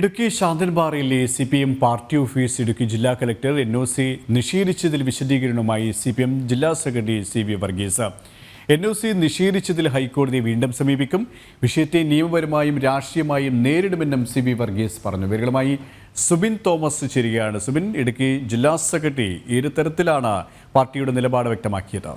Idukki ശാന്തൻപാറയിലെ C P M party office Idukki ജില്ലാ collector N O C നിഷേധിച്ചതിൽ വിശദീകരണവുമായി C P M ജില്ലാ secretary C V Varghese. N O C നിഷേധിച്ചതിൽ ഹൈക്കോടതിയെ വീണ്ടും സമീപിക്കും. വിഷയത്തെ നിയമപരമായും രാഷ്ട്രീയമായും നേരിടുമെന്നും സി വി വർഗീസ് പറഞ്ഞു. ഇവരുമായി സുബിൻ തോമസ് ചേരുകയാണ്. സുബിൻ ഇടുക്കി ജില്ലാ സെക്രട്ടറി ഏത് തരത്തിലാണ് പാർട്ടിയുടെ നിലപാട് വ്യക്തമാക്കിയത്?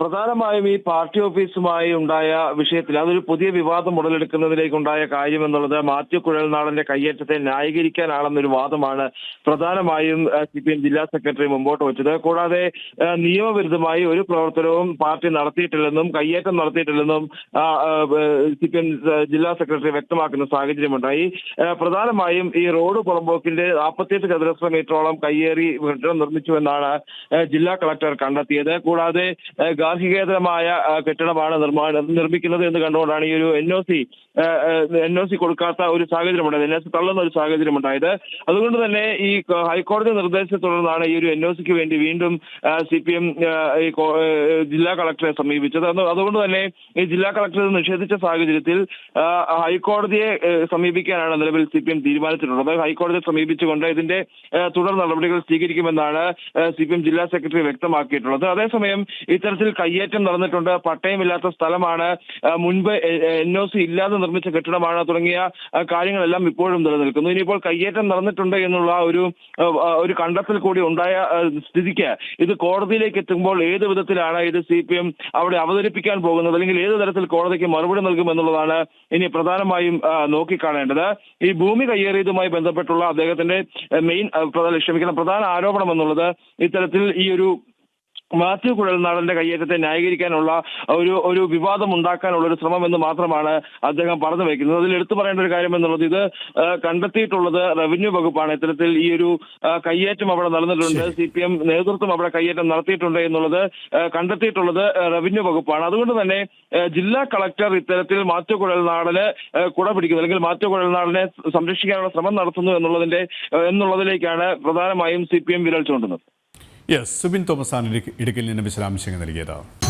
പ്രധാനമായും ഈ പാർട്ടി ഓഫീസുമായി ഉണ്ടായ വിഷയത്തിൽ അതൊരു പുതിയ വിവാദം ഉടലെടുക്കുന്നതിലേക്കുണ്ടായ കാര്യം എന്നുള്ളത് മാത്യു കുഴൽനാടന്റെ കയ്യേറ്റത്തെ ന്യായീകരിക്കാനാണെന്നൊരു വാദമാണ് പ്രധാനമായും സി പി എം ജില്ലാ സെക്രട്ടറി മുമ്പോട്ട് വെച്ചത്. കൂടാതെ നിയമവിരുദ്ധമായി ഒരു പ്രവർത്തനവും പാർട്ടി നടത്തിയിട്ടില്ലെന്നും കയ്യേറ്റം നടത്തിയിട്ടില്ലെന്നും സി പി എം ജില്ലാ സെക്രട്ടറി വ്യക്തമാക്കുന്ന സാഹചര്യമുണ്ടായി. പ്രധാനമായും ഈ റോഡ് പുറമ്പോക്കിന്റെ നാൽപ്പത്തിയെട്ട് ചതുരശ്ര മീറ്ററോളം കയ്യേറി കെട്ടിടം നിർമ്മിച്ചുവെന്നാണ് ജില്ലാ കളക്ടർ കണ്ടെത്തിയത്. കൂടാതെ ഗാർഹികേതരമായ കെട്ടിടമാണ് നിർമ്മാണം നിർമ്മിക്കുന്നത് എന്ന് കണ്ടുകൊണ്ടാണ് ഈ ഒരു N O C N O C കൊടുക്കാത്ത ഒരു സാഹചര്യമുണ്ടായത്. എൻ ഒ സി തള്ളുന്ന ഒരു സാഹചര്യമുണ്ടായത്. അതുകൊണ്ട് തന്നെ ഈ ഹൈക്കോടതി നിർദ്ദേശത്തെ തുടർന്നാണ് ഈ ഒരു എൻ ഒ സിക്ക് വേണ്ടി വീണ്ടും സി പി എം ഈ ജില്ലാ കളക്ടറെ സമീപിച്ചത്. അത് അതുകൊണ്ട് തന്നെ ഈ ജില്ലാ കളക്ടർ നിഷേധിച്ച സാഹചര്യത്തിൽ ഹൈക്കോടതിയെ സമീപിക്കാനാണ് നിലവിൽ സി പി എം തീരുമാനിച്ചിട്ടുള്ളത്. ഹൈക്കോടതിയെ സമീപിച്ചുകൊണ്ട് ഇതിന്റെ തുടർ നടപടികൾ സ്വീകരിക്കുമെന്നാണ് സി പി എം ജില്ലാ സെക്രട്ടറി വ്യക്തമാക്കിയിട്ടുള്ളത്. അതേസമയം ഇത്തരത്തിൽ കയ്യേറ്റം നടന്നിട്ടുണ്ട്. പട്ടയമില്ലാത്ത സ്ഥലമാണ്. മുൻപ് എൻ ഒ സി ഇല്ലാതെ നിർമ്മിച്ച കെട്ടിടമാണ്. തുടങ്ങിയ കാര്യങ്ങളെല്ലാം ഇപ്പോഴും നിലനിൽക്കുന്നു. ഇനിയിപ്പോൾ കയ്യേറ്റം നടന്നിട്ടുണ്ട് എന്നുള്ള ഒരു ഒരു കണ്ടെത്തൽ കൂടി ഉണ്ടായ സ്ഥിതിക്ക് ഇത് കോടതിയിലേക്ക് എത്തുമ്പോൾ ഏത് വിധത്തിലാണ് ഇത് സി പി എം അവിടെ അവതരിപ്പിക്കാൻ പോകുന്നത്? അല്ലെങ്കിൽ ഏത് തരത്തിൽ കോടതിക്ക് മറുപടി നൽകുമെന്നുള്ളതാണ് ഇനി പ്രധാനമായും നോക്കിക്കാണേണ്ടത്. ഈ ഭൂമി കയ്യേറിയതുമായി ബന്ധപ്പെട്ടുള്ള അദ്ദേഹത്തിന്റെ മെയിൻ ക്ഷമിക്കുന്ന പ്രധാന ആരോപണം എന്നുള്ളത് ഇത്തരത്തിൽ ഈ ഒരു മാത്യു കുഴൽനാടന്റെ കയ്യേറ്റത്തെ ന്യായീകരിക്കാനുള്ള ഒരു ഒരു വിവാദം ഉണ്ടാക്കാനുള്ള ഒരു ശ്രമം എന്ന് മാത്രമാണ് അദ്ദേഹം പറഞ്ഞു വയ്ക്കുന്നത് അതിൽ എടുത്തു പറയേണ്ട ഒരു കാര്യം എന്നുള്ളത് ഇത് കണ്ടെത്തിയിട്ടുള്ളത് റവന്യൂ വകുപ്പാണ്. ഇത്തരത്തിൽ ഈ ഒരു കയ്യേറ്റം അവിടെ നടന്നിട്ടുണ്ട്. സി പി എം നേതൃത്വം അവിടെ കയ്യേറ്റം നടത്തിയിട്ടുണ്ട് എന്നുള്ളത് കണ്ടെത്തിയിട്ടുള്ളത് റവന്യൂ വകുപ്പാണ്. അതുകൊണ്ട് തന്നെ ജില്ലാ കളക്ടർ ഇത്തരത്തിൽ മാത്യു കുഴൽനാടന് കുട പിടിക്കുന്നു അല്ലെങ്കിൽ മാത്യു കുഴൽനാടനെ സംരക്ഷിക്കാനുള്ള ശ്രമം നടത്തുന്നു എന്നുള്ളതിന്റെ എന്നുള്ളതിലേക്കാണ് പ്രധാനമായും സി പി എം വിരൽ ചൂണ്ടുന്നത്. യെസ് സുബിൻ തോമസ് ആണ് ഇടുക്കി- ഇടുക്കിയിൽ നിന്ന് വിശദാംശങ്ങൾ നൽകിയത്.